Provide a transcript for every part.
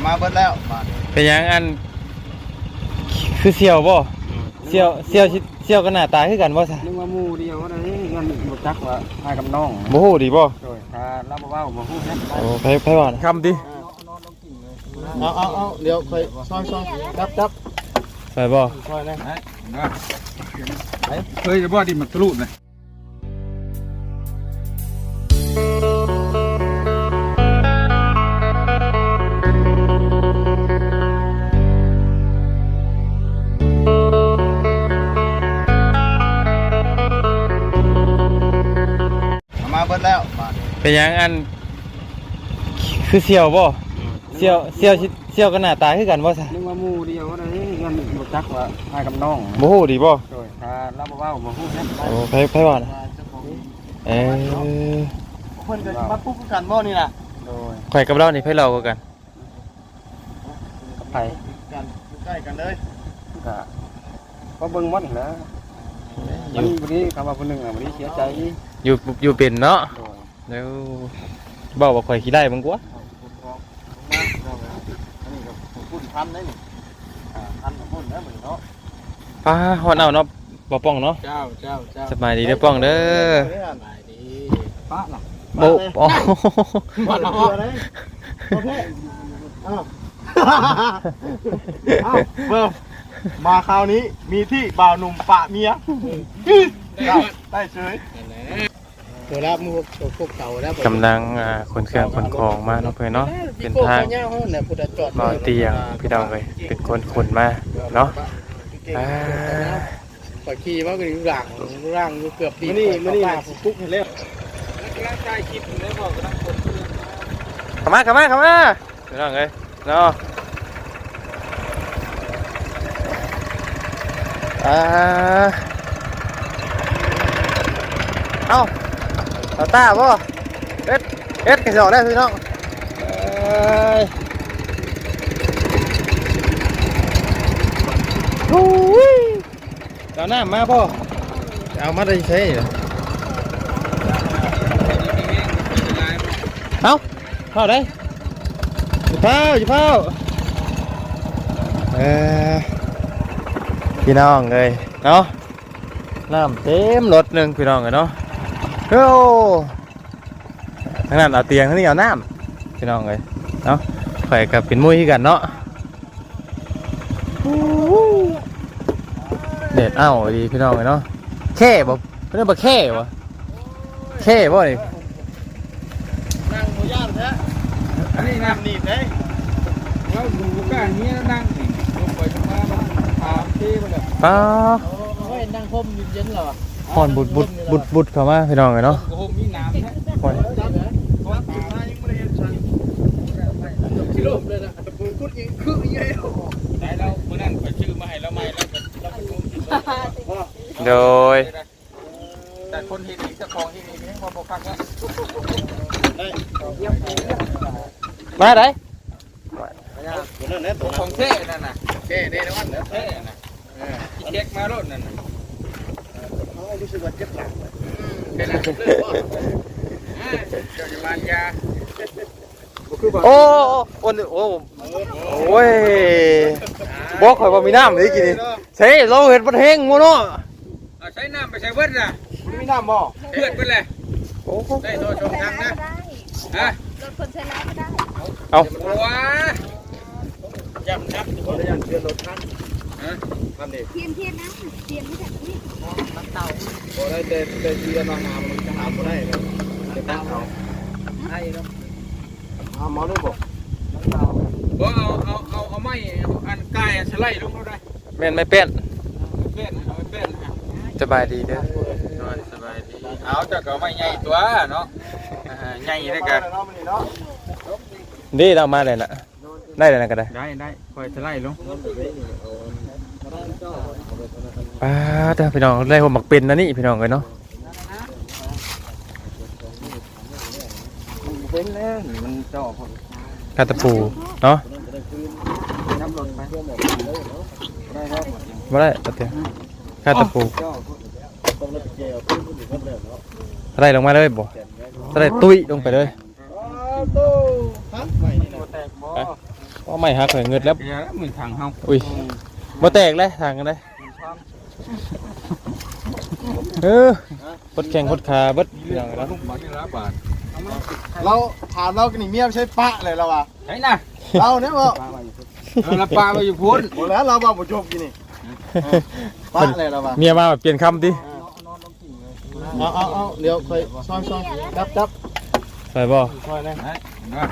เอามาเบิดแล้วมาเป็นหยังอัน คือเสี่ยวบ่เสี่ยวเสี่ยวชิเสี่ยวกันหน้าตาคือกันบ่ซะนึกว่าหมู่เดียวนะนี่เงินบ่จักว่าพากับน้องบ่ฮู้ดีบ่โดยถ้าเราบ่เว้าบ่ฮู้แท้โอ้ไปไปบ่อนคำดิเอาเอาเอาเดี๋ยวค่อยซอยซอยจับจับไปบ่ซอยนะเคยจะบ่ดิมันทะลุนะเอา เป็นหยังอัน คือเสี่ยวบ่เสี่ยวเสี่ยวชิเสี่ยวกันหน้าตาคือกันบ่ซะนึกว่าหมู่เดียวนะนี่เงินบ่จักว่าพากับน้องบ่ฮู้ดีบ่โดยถ้าเราบ่เว้าบ่ฮู้แท้โอ้ไปไปบ่อนเออเพิ่นก็มาปุ๊บกันบ่นี่น่ะโดยข่อยกับเรานี่ไผเรากว่ากันกับไผกันใกล้กันเลยก็ก็เบิ่งมันแหล้วอวันยู่นี้วันนี้คำว่าคนหนึ่งอะวันนี้เสียใจอยู่อยู่เป็นเนาะโดย แล้วเว้าว่าข่อยขี้ได้มึงกว่าอันนี้ก็พุ่นพันได้นี่อ่าพันกับพุ่นแล้วมื้อนี้เนาะป้าฮอดเอาเนาะบ่ป้องเนาะเจ้าเจ้าเจ้าสบายดีเด้อป้องเด้อสบายดีป้าล่ะโอ้อ๋อบ้านเราเลยโอเคอ้าวอ้าวเบิ่มมาคราวนี้มีที่บ่าวหนุ่มปะเมียได้ได้เฉย ตัวรับมือตัวพวกเก่าแล้วกำลังอ่าขนเครื่องขนของมาเนาะเพื่อนเนาะเป็นทางเนี่ยพุทธจอดนอนเตียงพี่น้องเลยเป็นคนขนมาเนาะอ่าปล่อยขี่ว่าก็อยู่หลังร่างอยู่เกือบปีมื้อนี้มื้อนี้ปุ๊กเห็นแล้วร่างกายคิดอยู่แล้วบอกกำลังคนเข้ามาเข้ามาเข้ามาพี่น้องเลยเนาะอ่าเอ้า ตาตาบ่เอ็ดเอ็ดกระจอกได้พี่น้องเอ้ยโอ้ยเอาหน้ามาพ่อเอามาได้ใช่เหรอเอาเข้าได้อย่าเฝ้าอย่าเฝ้าเออพี่น้องเลยเนาะน้ำเต็มรถหนึ่งพี่น้องเลยเนาะ โอ้ทั้งนั้นเอาเตียงทั้งนี้เอาน้ำพี่น้องเลยเนาะข่อยกับเป็นมุ้ยคือกันเนาะเด็ดเอ้าดีพี่น้องเลยเนาะแค่บ่เรื่องบ่แค่บ่แค่บ่นี่นั่งหมูย่างแท้อันนี้นะน้ำนี่เด้ว่าดูก้านนี้นั่งนี่ลงไปลงมาถามที่มันแบบป้าโอ้ยนั่งคมเย็นๆเหรอ พอนบุดบุดบุดบุดเข้ามาพี่น้องเลยเนาะโอ้โหมีน้ำแท้พอนวัดสุดท้ายยังไม่ได้เห็นสั่งกิโลเลยนะปืนคุดยิงคือยิงได้เราเมื่อนั้นไปชื่อมาให้เราใหม่แล้วเราไปดูโดยแต่คนเห็นอีกเจ้าของเห็นอีกนี่พอบอกคักแล้วมาได้ตัวนั้นแหละตัวขนั้อนงเท่นั่นน่ะแค่ได้แล้ววันเด้อเท่น่ะเออที่เช็คมาโลดนั่นน่ะเขา รู้สึกว่าเจ็บหลังเป็นอะไรเรื่องว่าเจ้าอยู่บ้านยาโอ้โอ้โอ้โอ้ยบอกข่อยว่ามีน้ำเลยกินนี่ใช่เราเห็นประเทงมัวเนาะเอาใช้น้ำไปใช้เวิร์ดน่ะมีน้ำบ่เพื่อนไปเลยโอ้ได้โทรชมทางนะฮะรถคนใช้น้ำก็ได้เอาบัวย้ำนับบ่ได้ยันเตือนรถทัน ฮะทันดิเทียนเทียนนะเทียนที่แบบนี้บ่ได้แต่แต่ที่มาหามันจะหาบ่ได้เลยจะตั้งเอาไอ้เนาะหาหมอดูบ่บ่เอาเอาเอาเอาไม้อันกายสไลด์ลงเขาได้แม่นไม่เป็นเป็นเอาไปเป็นฮะสบายดีเด้อสบายดีเอาจะก็ไม่ใหญ่ตัวเนาะอ่าใหญ่ได้กันเนาะมื้อนี้เนาะดีเรามาเลยละได้เลยนะก็ได้ได้ได้คอยสไลด์ลง ป้าเด้อพี่น้องได้หัวหมักเป็นนะนี่พี่น้องเลยเนาะเป็นแล้วมันจ่อคนกาตะปูเนาะน้ำลนไปได้ครับมาได้เอาเตียงกาตะปูจ่อได้ลงมาเลยบ่ได้ตุ้ยลงไปเลยตู้ฮักใหม่นี่นะแตกบ่ก็ไม่ฮักเลยเงิดแล้วเดี๋ยวแล้วมือทางเฮาอุ้ย บ่แตกเลยทางกันได้เออพดแข่งพดขาเบิดอย่างนั้นลูกบาทนี่ละบาทเราถามเรากันนี่เมียไม่ใช่ปะเลยเราอะไหนน่ะเราเนี่ยบอกเออละปลาไปอยู่พุ่นหมดแล้วเราบอกผู้ชมกินนี่ปะเลยเราอะเมียมาแบบเปลี่ยนคำดิเอาเอาเอาเดี๋ยวค่อยซ้อนซ้อนจับจับใส่บ่ค่อยนะนะ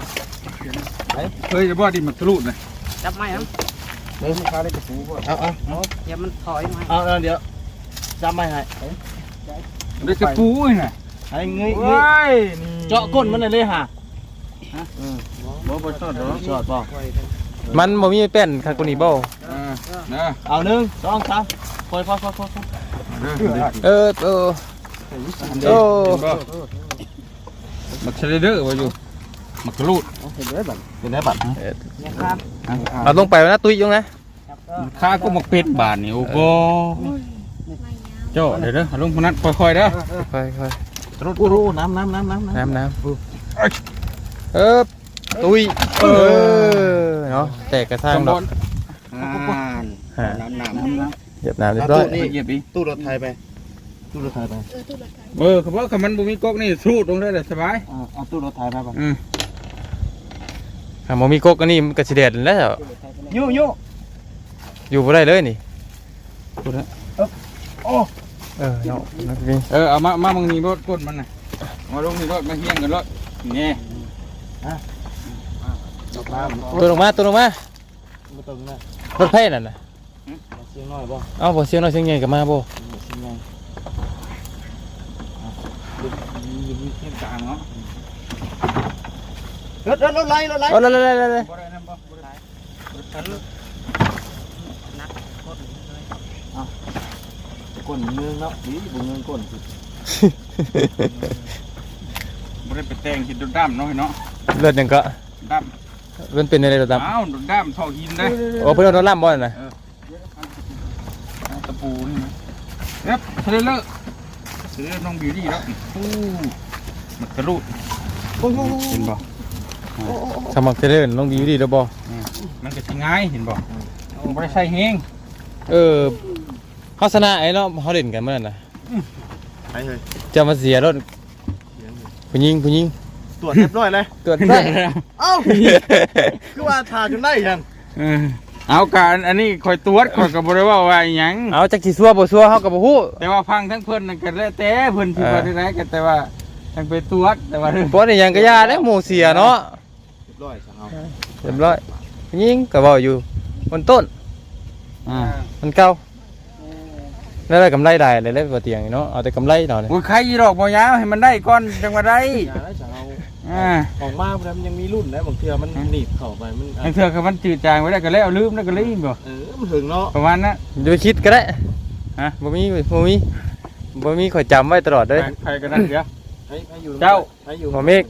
เคยจะบ่ดิมันทะลุน่ะจับไม้ครับ เดี๋ยวมันคาได้กระปูเอาเอาเอาเดี๋ยวมันถอยมาเอาเอาเดี๋ยวจับไม่ให้ได้กระปูนี่น่ะให้เงยเงเว้ยยเจาะก้นมันเลยเลยฮะบ่บ่ชอดหรอชอดบ่มันบ่มีแป้นคากุนิบ่เออนะเอาหนึ่งสองสามค่อยค่อยค่อยค่อยเออเออโอ้มันเชลเดอร์ว่าอยู่มันทะลุเห็นได้บัตรเห็นได้บัตร เนี่ยครับเอาลงไปนะตุ้ยยงนะค่าก็มาเป็ดบาทนี่โอ้โหเจ้าเดี๋ยวเด้อลงพนันค่อยๆเด้อค่อยค่อยรถอู้รู้น้ำน้ำน้ำน้ำน้น้ำน้ำเออตุ้ยเออเนาะแตกกระทั่งสมดบูอกรณ์ฮะน้ำน้ำน้ำน้ำเหยียบน้ำเรียบร้อยเหยียบอีกำตู้รถไทยไปตู้รถไทยไปเออทุกราคาเออเขาบอกคำมันบ่มีก๊อกนี่สูดลงได้เลยสบายเอาตู้รถไทยไปป่ะ อืมถ้าบ่มีกกอันนี้มันก็สิแดดแล้ว ยู่ยู่อยู่บ่ได้เลยนี่พูดนะเออเนาะนักวิ่งเออเอามามามึงนี่รถก้นมันน่ะมาลงนี่รถมาเฮียงกันรถนี่ดอกน้ำตัวลงมาตัวลงมาไม่ต้องนะรถไฟนั่นน่ะเสียงน้อยบ่เอ้าบ่เสียงน้อยเสียงใหญ่ก็มาบ่เสียงใหญ่มีเส้นกลางเนาะ รถรถรถไล่รถไล่เอาเลยเลยเลยเลยบ่ได้นำบ่บ่ได้ทันก้นเมืองเนาะดีบุเมืองก้นสิบ่ได้ไปแต่งหินดำๆเนาะเนาะเลือดหยังก็ดมันเป็นอะไรระดับำอ้าวดำๆท่อหินได้โอ้เพิ่นเอาโดนล่ำบ่นั่นน่ะตะปูนี่นะเร็บเทเลอร์เทเลอร์น้องบิวตี้แล้วอู้มันกระลุดเห็นบ่ สมัครเจริญลงดีอยู่ดีแล้วบ่มันก็สิง่ายเห็นบ่มันบ่ได้ใช้แฮงเออเฮาชนะไอ้เนาะเฮาเล่นกันมื้อนั้นน่ะไปเลยจะมาเสียรถผู้หญิงผู้หญิงตรวจเรียบร้อยเลยตรวจได้เอ้าคือว่าทาจนได้ยังเออเอาการอันนี้คอยตรวจคอยก็บ่ได้ว่าว่าอิหยังเอาจักสิซัวบ่ซัวเฮาก็บ่ฮู้แต่ว่าฟังทั้งเพิ่นนั่นก็แล้วแต่เพิ่นสิว่าได้ไรกันแต่ว่าทั้งไปตรวจแต่ว่าเรื่องบ่ได้หยังก็ย่าเด้อหมู่เสียเนาะเรียบร้อยสั่งเอาเรียบร้อยผู้หญิงก็เว้าอยู่บนต้นอ่ามันเก่าแล้วได้กำไรได้เลยเลยบ่เตียงเนาะเอาแต่กำไรเนาะนี่โอ้ยใครอีดอกบ่ยาวให้มันได้ก่อนจังว่าได้อย่าได้สั่งเอาอ่าออกมาแล้วมันยังมีรุ่นนะบางเทื่อมันหนีบเข้าไปมันอันเถื่อคือมันจืดจางไว้ได้ก็แล้วลืมแล้วก็ลืมบ่เออมันถึงเนาะประมาณนั้นอย่าไปคิดก็ได้ฮะบ่มีบ่มีบ่มีข่อยจำไว้ตลอดเด้อใครก็นั่นเดี๋ยวให้ให้อยู่เจ้าให้อยู่หมอเมฆ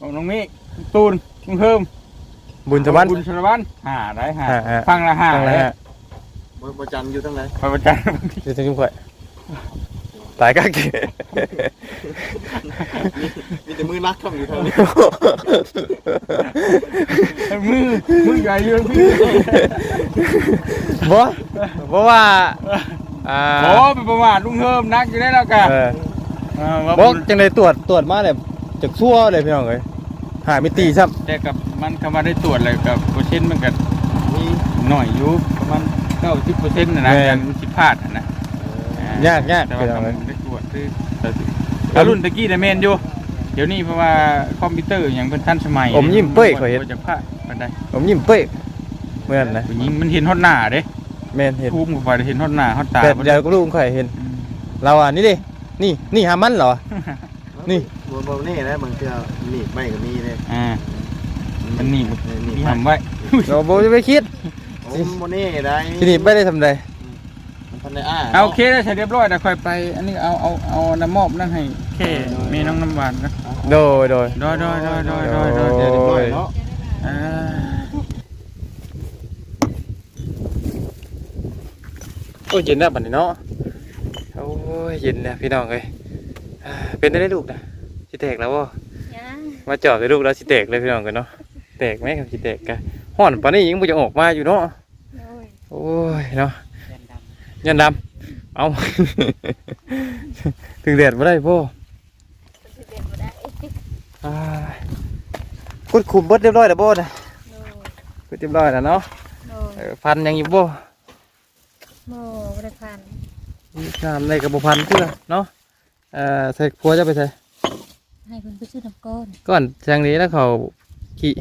ของน้องเมฆตูน ลุงเพิ่มบุญสวรรค์บุญชลวันหาได้หาหาหาฟังละหาตั้งเลแล้วยฮะบ่บ่จันอยู่ทั้งไหนไปประจันเดี๋ยวจะกินข่อยตายกักมีแต่มือนักเข้าอยู่ทางนี้มือมือใหญ่เยอะพี่บ่บ่ว่าอ่าโอ้เป็นประมาทลุงเพิ่มนักอยู่ได้แล้วกันเออว่าบ่จังได๋ตรวจตรวจมาแล้วจักซั่วเลยพี่น้องเอ้ย หามิติซ้ำแต่กับมันคำว่าได้ตรวจอะไรกับเปอร์เซ็นต์มันก็มีหน่อยอยู่ประมาณเก้าสิบเปอร์เซ็นต์นะนะยันสิพลาดนะนะยากยากแต่พี่ว่าน้องเอ้ยทำได้ตรวจคือแต่รุ่นตะกี้เนี่ยเมนอยู่เดี๋ยวนี้เพราะว่าคอมพิวเตอร์อย่างเป็นทันสมัยผมยิ้มเป้ยข่อยเห็นจะพลาดมันได้ผมยิ้มเป้ยเมื่อนั้นนะผู้หญิงมันเห็นฮอดหน้าเด้แม่นเห็นภูมิกับว่าเห็นฮอดหน้าฮอดตาแต่เดี๋ยวก็รู้ข่อยเห็น เราอะนี่ดินี่นี่หามันเหรอ นี่ บ่บ่นี่นะบางเทื่อหนีบไม่ก็มีเลยอ่า มันหนีบเออหนีบมีไม่ทำไว้เราบ่จะไปคิดโอ้มันบ่นี่ได้ที่นี่ไม่ได้ทำใดมันทันได้อ้าเอาโอเคได้วใช้เรียบร้อยแต่ค่อยไป อันนี้เอาเอาเอาน้ำมอบนั่นให้แค่มีน้องน้ำหวานนะโดยโดยโดยโดยโดยโดยโดยโดยเดี๋ยวเรียบร้อยเนาะอ่าโอ้ยเย็นแล้วบัดนี้เนาะโอ้ยเย็นแล้วพี่น้องเอ้ยอ่าเป็นได้ลูกนะ สิแตกแล้วบ่ยังมาจอบได้ลูกแล้วสิแตกเลยพี่น้องกันเนาะแตกไหมครับสิแตกกันฮ้อนปานนี้ยังบ่จะออกมาอยู่เนาะโอ้ยโอ้ยเนาะแดนดยันดำเอา ถึงแดดบ่ได้พ่อคนสิเด็ดบ่ได้อ่ากุดคุมเบิดเรียบร้อยแล้วบ่นะโน่กุดเรียบร้อยแล้วเนาะโน่เออพันยังอยู่บ่โน่บ่ได้พันงามในกับบ่พันเพื่อเนาะเอ่อใส่พัวจะไปใส่ ให้เพิ่นไปซื้อน้ำก้อนก่อนแซงนี้แล้วเขาขี่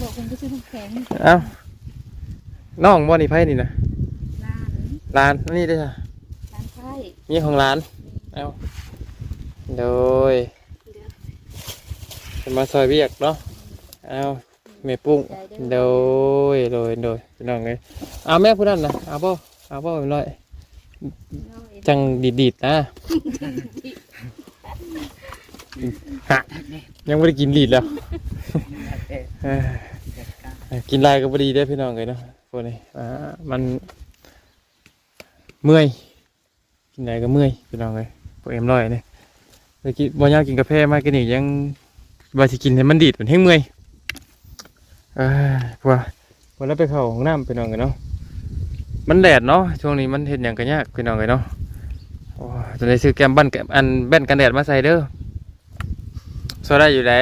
บอกเพิ่นไปซื้อน้ำแข็งเอ้าน้องบ่นี่ไผนี่นะร้านร้านนี่ได้อจ้ะร้านไผ่นี่ของร้าน เอ้าโดยเป็นมาซอยเวียกเนาะ เอ้าแม่ปุ้งโดยโดยโดยพี่น้องเลยเอาแม่ผู้นั้นนะเอาบ่เอาบ่เป็นไรโน่ย จังดีดๆนะฮะยังไม่ได้กินดีดแล้วเออกินลายก็พอดีได้อพี่น้องเลยเนาะพวกนี้อ่ามันเมื่อยกินลายก็เมื่อยพี่น้องเลยพวกเอ็มร้อยเนี่ยไปกินบอยากินกาแฟมากินอีกยังว่าสิกินให้มันดีดมันให้เมื่อยอ้ยพวกพอแล้วไปเข้าห้องน้ำพี่น้องเลยเนาะ มันแดดเนาะช่วงนี้มันเห็นอย่างกันยากพี่น้องเลยเนาะโอ้ยตอนนี้ซื้อแกมบันแกมอันแบนกันแดดมาใส่เด้อโซได้อยู่ไหน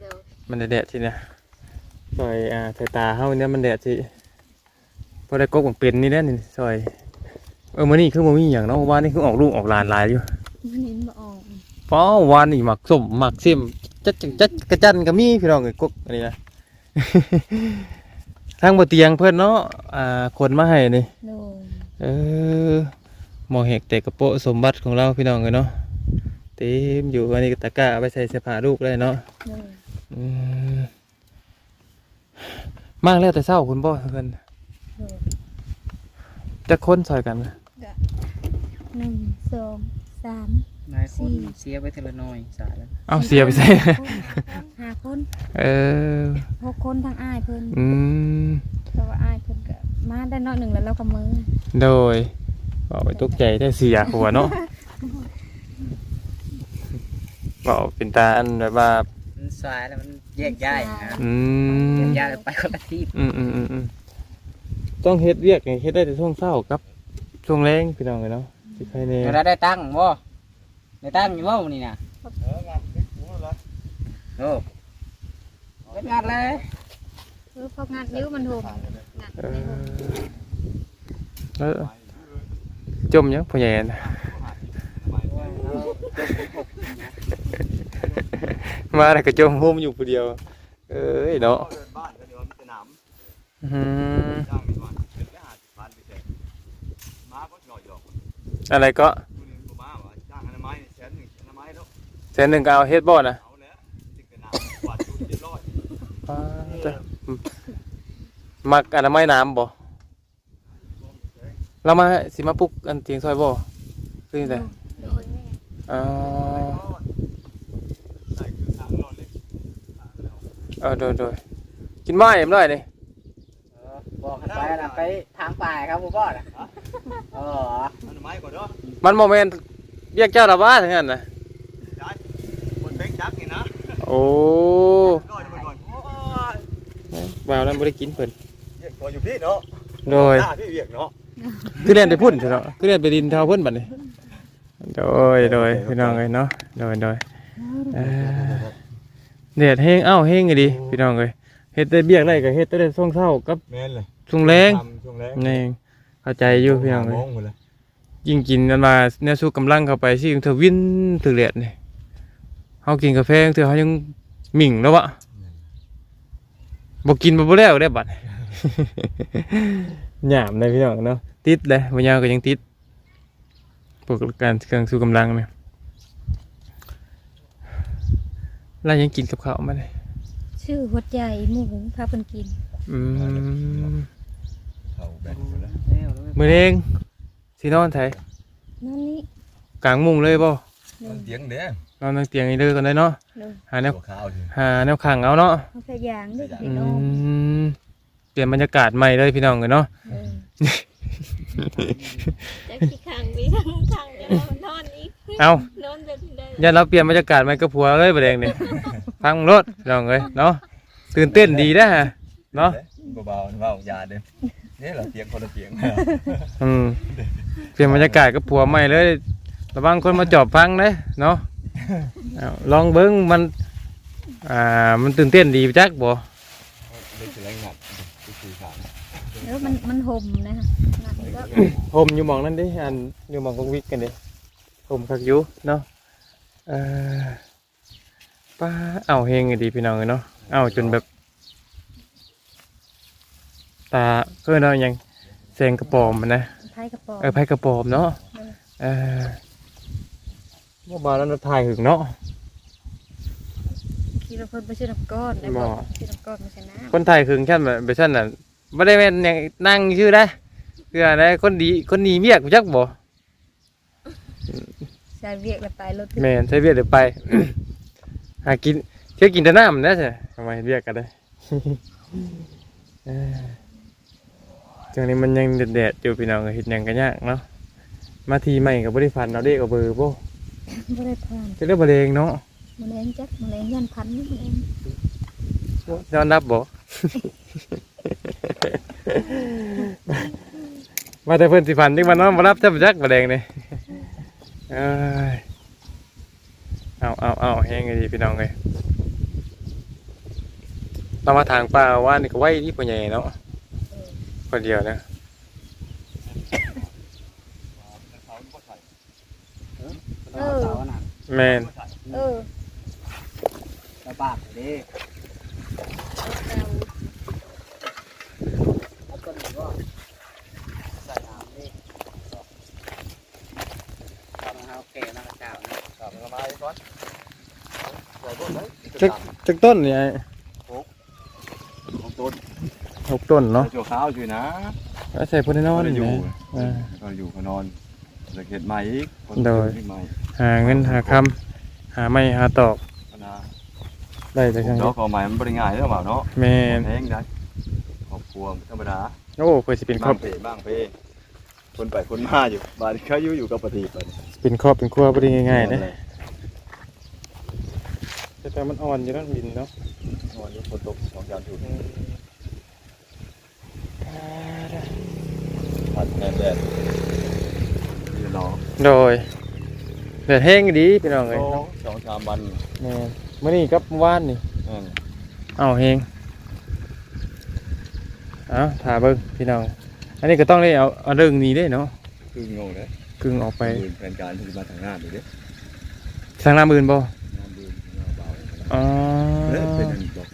โน่มันแดดที่เนี่ยซอยอ่าสายตาเฮาเนี่ยมันแดดที่พอได้กบของเป็นนี่แหละนี่ซอยเออมื้อนี้คือบ่มีหยังเนาะว่านี่คือออกลูกออกหลานหลายอยู่มันเห็นบ่ออกป้อวานนี่หมักส้มหมักซิมจัดจัดจัดกระจันก็มีพี่น้องเอ้ยกกอันนี้นะ ทางบ่เตียงเพิ่นเนาะอ่าคนมาให้นี่โน่ยเออหมอเห็กแต่กระโปะสมบัติของเราพี่น้องเอ้ยเนาะเต็มอยู่อันนี้ก็ตะกร้าเอาไปใส่เสื้อผ้าลูกได้เนาะโน่ยอืมมากแล้วแต่เศร้าคุณพ่อเพื่อนโน่ยจะค้นซอยกันนะหนึ่งสองสาม นายคนสี่เสียไปเทละน้อยสายแล้วเอาเสียไปใส่ห้าคนเออหกคนทางอ้ายเพิ่นอืมแต่ว่าอ้ายเพิ่นก็มาได้เนาะหนึ่งแล้วเราก็มือโดยบอกไปตกใจได้เสียหัวเนาะบอกเป็นตาอันแบบว่า มันสายแล้วมันแยกย้ายนะอืแยมกย้ายไปคนละที่อืมอืมอืมอืมต้องเฮ็ดเรียกไงเฮ็ดได้แต่ช่วงเศร้ากับช่วงแรงพี่น้องเลยเนาะที่ใครเนี่ยเราได้ตั้งบ่ ได้ตั้งอยู่บ่นี่นะเอองานเล็กหัวละโอ้เป็นงานเลยเออพองานนิ้วมันโหมงานเอนิ้วอแล้วจมยังพ่อใหญ่น่ะมาแต่กระโจมโฮมอยู่ผู้เดียว เอ้ยเนาะเดินบ้านก็เดี๋ยวมันจะหนามอืมจ้างดีกว่าเป็นแค่หาสิบพันไปแจกมาก็หน่อยหยอกอะไรก็ แล้วแสนหนึ่งก็เอาเฮ็ดบ่นะเอาแล้วติดกันหนามกวาดจุดเจ็ดร้อยอ่าจ้ะมักอนามัยน้ำบ่เรามาสิมาปลุกอันเตียงซอยบ่คือจังไดโดยแม่อ๋อใส่คือทางรอดเล็กเออโดยโดยกินไม้เอ็มร้อยนี่บอกกันไปนะไปทางป่าครับผู้บ่นะเอออนามัยก่อนเนาะมันบ่แม่นเรียกเจ้าละว่าทั้งนั้นน่ะ ย้ายคนเพ่งจักนี่นะ โอ้ก่อนก่อนโอ้ยบ่าวนั้นบ่ได้กินเพิ่นเรียกตัวอยู่พี่เนาะโดยหน้าพี่เรียกเนาะคือเรียนไปพุ่นเถอะเนาะคือเรียนไปดินเท่าพุ่นบัดนี้โดยโดยพี่น้องเอ้ยเนาะโดยโดยเอ่อเด็ดเฮงเอ้าเฮงไงดีพี่น้องเอ้ยเฮ็ดได้เบี้ยกได้ก็เฮ็ดได้ช่วงเช้ากับแม่นเลยช่วงแรงช่วงแรงนี่เข้าใจอยู่พี่น้องเอ้ยองเลยยิ่งกินกันมาแนวสู้กำลังเข้าไปสิเธอวินถึกเลียดนี่ เฮากินกาแฟเธอเฮายังหมิ่งแล้ววะบ่กินบ่บ่แล้วได้บัดหยามเลยพี่น้องเนาะติดเลยบ่ยาวก็ยังติดพวกการเครื่องสู้กำลังเนี่ยแล้วยังกินกับข้าวมาเลยชื่อหัวใจหมูพาเพิ่นกินอืมเขาแบ่งหมดแล้วแล้วแล้วมื้อเองสินอนไทนั่นนี่กลางมุ้งเลยบ่มันเตียงเด้ นอนทางเตียงนี่เลยก่อนได้เนาะเลยหาแนวตัวขาวสิหาแนวขังเอาเนาะเอาพยางด้วยอืพี่น้องมเปลี่ยนบรรยากาศใหม่เลยพี่น้องเลยเนาะเออจะขี้ขังมีทั้งขังเดี๋ยวเรานอนอีกเอานอนแบบนี้ได้ยันเราเปลี่ยนบรรยากาศมันก็ผัวเลยประเด็นนี่ฟังรถน้องเอ้ยเนาะตื่นเต้นดีนะฮะเนาะเบาๆเบาอย่าเด้อเนี่ยเราเตียงคนละเตียงอืมเปลี่ยนบรรยากาศก็ผัวใหม่เลย ระวังคนมาจอบพังเลยเนาะเอาลองเบิ้งมันอ่ามันตื่นเต้นดีจักบ่ได้สิแรงหนักที่สี่สามเดี๋ยวมันมันห่มนะคะนั่นก็ผมอยู่หมองนั่นดิอันอยู่หมองกงวิกกันดิผมคักอยู่เนาะเออป้าเอาเฮงดีพี่น้องเนาะเอาจนแบบตาเพื่อนเรายังแสงกระปอมมันนะไพ่กระป๋อง เออไพ่กระปอมเนาะ เออ เมื่อวานเราถ่ายหึงเนาะคิดว่าเพิ่นไปซื้อน้ำก้อนได้บ่บ่ซื้อน้ำก้อนมาใส่น้คนถ่ายหึงแค่แบบเบชั่นน่ะไม่ได้แม่นยังนั่งชื่อได้คืออะไรคนดีคนดีเมียกจักบ่ำใส่เวียกแล้วไปรถแม่นใช้เวียดเดี๋ยวไป หากินเที่ยวกินแต่น้ำนะใช่ทำไมเรียกกันได้ เอ้ยช่วงนี้มันยังแดดๆอยู่พี่น้องก็เห็ดหยังกันยากเนาะมาทีใหม่กับบริฟันเราเด็กกับเบอร์โบ บ่ได้ผ่านจะเรียกบะเรงเนาะแมลงจักแมลงยันพันนี่เองยอนรับบ่ มาแต่เพิ่นสิฟันที่มันเนาะมารับจับจักบะเรงนี่เอ้ยเอาเอาเอาแห้งไงดีพี่น้องเลยเรามาทางป่าว่านี่ก็ไว้ที่ปัญญาเนาะคนเดียวนะ เออ เสาน่ะแมนเออระบาดเด้เอาต้นนี้ก็ใส่น้ำดิทำให้เขาแก่มากระเจ้านะกลับมาไม้ก่อนใส่ต้นไหนจักจักต้นเนี่ยของต้นหกต้นเนาะเจ้าขาวอยู่นะแล้วใส่พนนอนก็อยู่นะอ่า ก็อยู่ก็นอนจะเห็ดใหม่อีกคนโดยใหม่ หาเงินหาคำหาไม่หาตอกนะได้จากทางดอนี้กเอาใหม่มันบริง่ายหรือเปล่าเนาะแมนแพงได้ครอบครัวธรรมดาโอ้เพื่อสิเป็นครอบบ้างเพ่บ้างเพ่คนไปคนมาอยู่บ้านเขาอยู่อยู่กับปฏิบัติเป็นครอบเป็นครัวบ่ได้ง่ายๆนะแต่มันอ่อนอยู่นั่นดินเนาะนอนอยู่ฝนตกสองยามอยู่ผัดแดดแดดนี่เนาะโดย เดือดแห้งดีพี่น้องเลยสองสองสามวันแม่นมื่อนี้กับว่านนี่นั่นเอาแห้งเอาถ่าเบิ้งพี่น้อง อันนี้ก็ต้องได้เอาเอาเรื่องนี้ได้เนาะคืองงเลยกึ่งออกไปไปแผนการที่มาทางหน้าดูดิทางหน้ามื่นบ่น้ำดูน้ำเบาอ๋อเอ๊ะเป็นอันบอก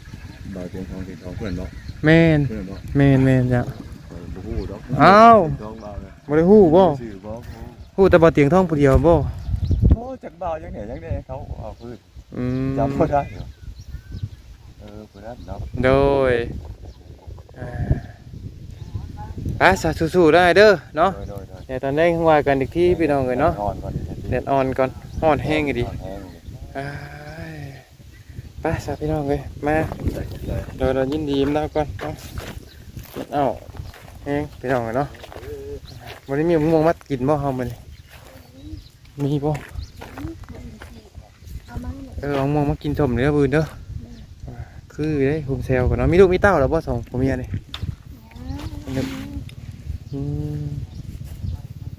เบาเตียงทองเตียงทองเพื่อนบอกแม่นเพื่อนบอกแม่นแม่นจ้ะเออบ่ฮู้ดอกอ้าวเตียงทองเบาเลยบ่ได้ฮู้บ่ชื่อบ่ฮู้แต่บ่เตียงทองผู้เดียวบ่โอ้ จักเบาจังไหนจังไดเขาเอาพื้นอืมจำบ่ได้เหรอเออเพื่อนเนาะโดยอ่าอะสาสู้ๆได้เด้อเนาะโดยโดยโดยเดี๋ยวตอนนี้ว่ากันอีกทีพี่น้องเลยเนาะนอนก่อนเด็ดอ่อนก่อนอ่อนแห้งอีดีนอนแห้งอ้ายไปสาพี่น้องเลยมาเลยเลยเดี๋ยวเรายินดีมแล้วก่อนเอาเอ้าแห้งพี่น้องเลยเนาะวันนี้มีมะม่วงมัดกินบ่เฮามันมีบ่ เอามาให้เออเอามะม่วงมากินชมเนื้อบืนเด้ออ่าคือได้โฮมเซลก่อนเนาะมีลูกมีเต้าแล้วบ่สองผมเมียนี่อืม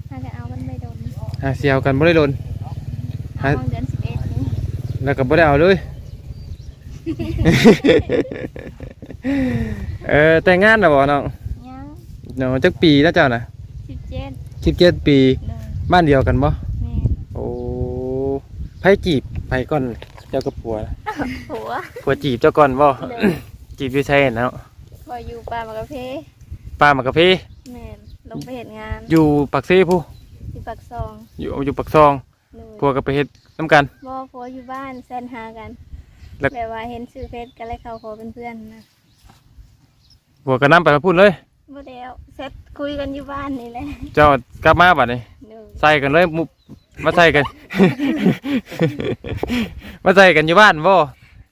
ถ้าจะเอามันไม่โดนหาเซียวกันบ่ได้โดนเอาห้องเดือนสิบเอ็ดนี่แล้วก็บ่ได้เอาเลย เออแต่งงานแล้วบ่น้องยังน้องจักปีนะเจ้าน่ะสิบเจ็ดสิบเจ็ดปีเลยบ้านเดียวกันบ่แม่โอ้ไผจีบไผก่อน เจ้ากับผัวนะผัวผัวจีบเจ้าก่อนบ่เลยจีบอยู่ใช่เนาะพออยู่ป่ามากาเพป้ามากาแฟแม่นลงไปเห็นงานอยู่ปักเซ่ผู้ที่ปากซองอยู่อยู่ปักซองเลยผัวก็ไปเฮ็ดน้ำกัน บ่ผัวอยู่บ้านแซนหากันแล้ว แบบว่าเห็นชื่อเฟซก็เลยเข้าขอเป็นเพื่อนนะผัวก็นำไปมาพูดเลย บ่แล้วเซตคุยกันอยู่บ้านนี่แหละเจ้ากลับมาบัดนี้เลยใส่กันเลยมุ มาใส่กัน มาใส่กันอยู่บ้านบ่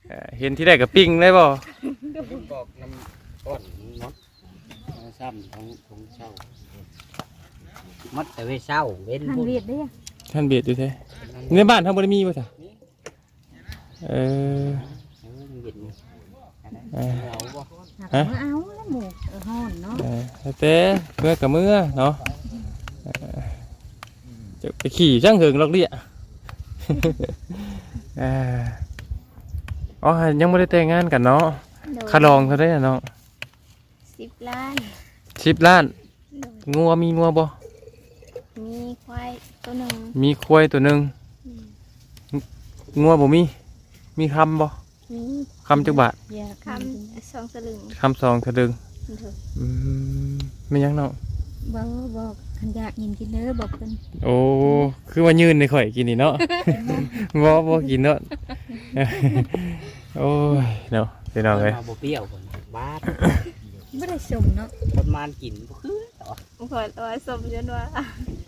เอ่อเห็นที่ได้กับปิ้งเลยบ่บอกน้ำก้อนเนาะซ้ำของของเช่ามัดแต่เว้เช่าเว้นหันพุ่นเวียดเด้อท่านเบียดอยู่ใช่งในบ้านทำบริมีป่ะจ๊ะเออ เออมันเย็นเออเอาบ่ฮะเอาแล้วหมูเออฮ้อนเนาะเออเต้เมื่อกับเมื่อเนาะเออ จะไปขี่ช่างเหิงลอกเลี่ยเอออ๋อยังไม่ได้แต่งงานกันเนาะโดยคาลองเขาได้อะเนาะสิบล้านสิบล้านโดยงัวมีงัวบ่มีควายตัวหนึ่งมีควายตัวหนึ่งอืมงัวบ่มีมีคำบ่มีคำจักบาทอย่าคำสองสลึงคำสองทะลึงโดยอืมไม่ยังเนาะ บ่บอกคันอยากยินกินเด้อบอกเพิ่นโอ้ คือว่ายืนในข่อยกินนี่เนาะ บ่บ่กินเนาะ โอ้ยเนาะพี่น้องเอ้ยมาบ่เปรี้ยวคนบาดบ่ได้สมเนาะคนมานกินบ่คือต่อขอตัวสมจนว่า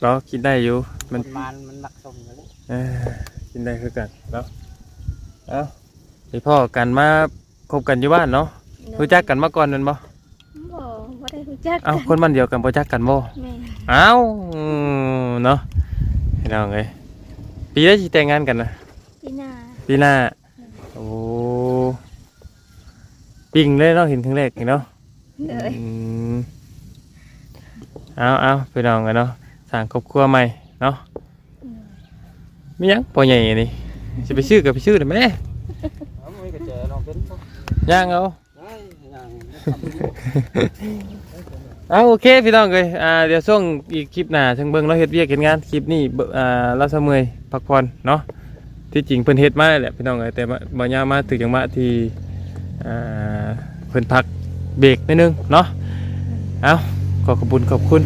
เรากินได้อยู่ คมันนมานมันมักสมอยู่แล้วเอ้ยกินได้คือกันเนาะเอ้าไปพ่อกันมาคบกันอยู่บ้านเนาะโดยรู้จักกันมาก่อนแมันบ่บ่บ่ ได้รู้จักเอ้ากันคนบ้านเดียวกันบ่จักกันบ่แม่เอ้าอืมเนาะพี่น้องเอ้ยปีได้สิแต่งงานกันนะพี่นาปีหน้าโอ้ปิ่งเลยเนาะเห็นครั้งแรกนี่เนาะโดยอืมเอาเอาไปลองกันเนาะสร้างครอบครัวใหม่เนาะไม่ยังปอใหญ่นี่จะไปชื่อกับไปชื่อได้ไหมเอาไม่ก็เจอน้องเป็นบ่ย่างเอาได้ยัง เอาโอเคพี่น้องเลยอ่าเดี๋ยวช่วงอีกคลิปหน้าช่างเบิ้งเราเฮ็ดเวียกเฮ็ดงานคลิปนี้เบิ่งอ่าเราเสมอยพักผ่อนเนาะที่จริงเพิ่นเฮ็ดมาแหละพี่น้องเอ้ยแต่ว่าบ่ยาวมาถึงจังหวะที่อ่าเพิ่นพักเบรกนิดนึงเนาะเอาขอขอบคุณขอบคุณ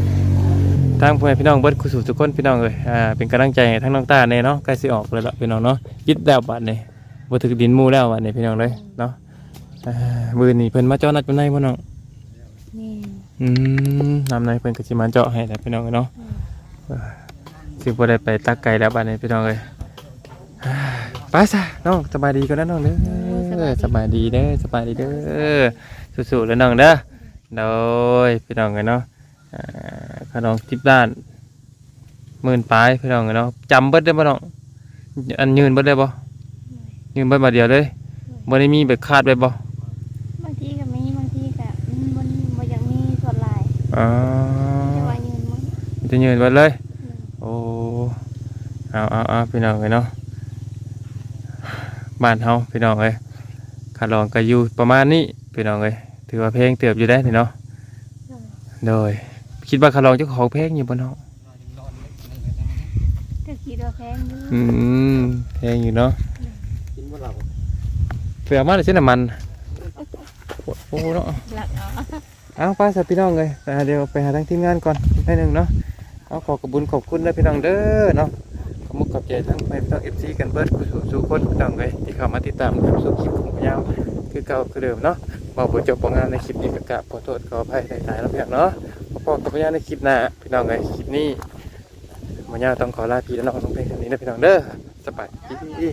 ทางพ่อแม่พี่น้องเบิดคุสู่ทุกคนพี่น้องเลยอ่าเป็นกำลังใจให้ทั้งน้องตาเนี่ยเนาะใกล้สิออกเลยละพี่น้องเนาะยิดแล้วบัดนี้บ่ถึกดินหมู่แล้วบัดนี้พี่น้องเลยเนาะ อ่ามื้อนี้เพิ่นมาเจาะนัดเป็นไดบ่น้องนี่อืมนำในเพิ่นก็สิมาเจาะให้แหละพี่น้องเอ้ยเนาะเออสิบ่ได้ไปตักไก่แล้วบัดนี้พี่น้องเอ้ยอ่าไปซะน้องสบายดีกันนะน้องเด้อสบายดีเด้อสบายดีเด้อสู้ๆแล้วน้องเด้อโดยพี่น้องเอ้ยเนาะอ่าขนมทิพด้านหมื่นปลายพี่น้องเนาะจำเบิดได้บ่น้องอันยืนเบิดได้บ่ยืนเบิดมาเดียวเลยบ่ได้มีแบบคาดไว้บ่บางทีก็มีบางทีก็อืมมันบ่อยังมีส่วนหลาย อ๋อแต่ว่ายืนมันจะยืนเบิดเลย โอ้ เอาเอาเอาพี่น้องเอ้ยเนาะ บ้านเฮาพี่น้องเอ้ยคาลองก็อยู่ประมาณนี้พี่น้องเอ้ยถือว่าเพลงเติบอยู่ได้นี่เนาะ โดย คิดว่าคาลองเจ้าของเพลงอยู่บ่น้องก็คิดว่าแพงอยู่อืมเพลงอยู่เนาะกินบ่เราเผื่อมาได้เส้นน้ำมัน โอ้เนาะ หลักเอา เอาไปสับพี่น้องเลยแต่เดี๋ยวไปหาทางทีมงานก่อนได้หนึ่งเนาะเอาขอขอบคุญขอบคุณนะพี่น้องเด้อเนาะขอบมุกขอบใจทั้งไปพี่น้องเอฟซีกันเบิร์ดผู้สู่สู่คนพี่น้องเลยที่เข้ามาติดตามคลิปสู่คลิปของพยาวคือเก่าคือเดิมเนาะบอกบทจบของงานในคลิปนี้ก็กราบขอโทษขออภัยหลายๆแล้วพี่น้องเนาะพอกับพยาวในคลิปหน้าพี่น้องเลยคลิปนี้พยาวต้องขอลาพี่และน้องน้องเพลงนี้นะพี่น้องเด้อสบายดี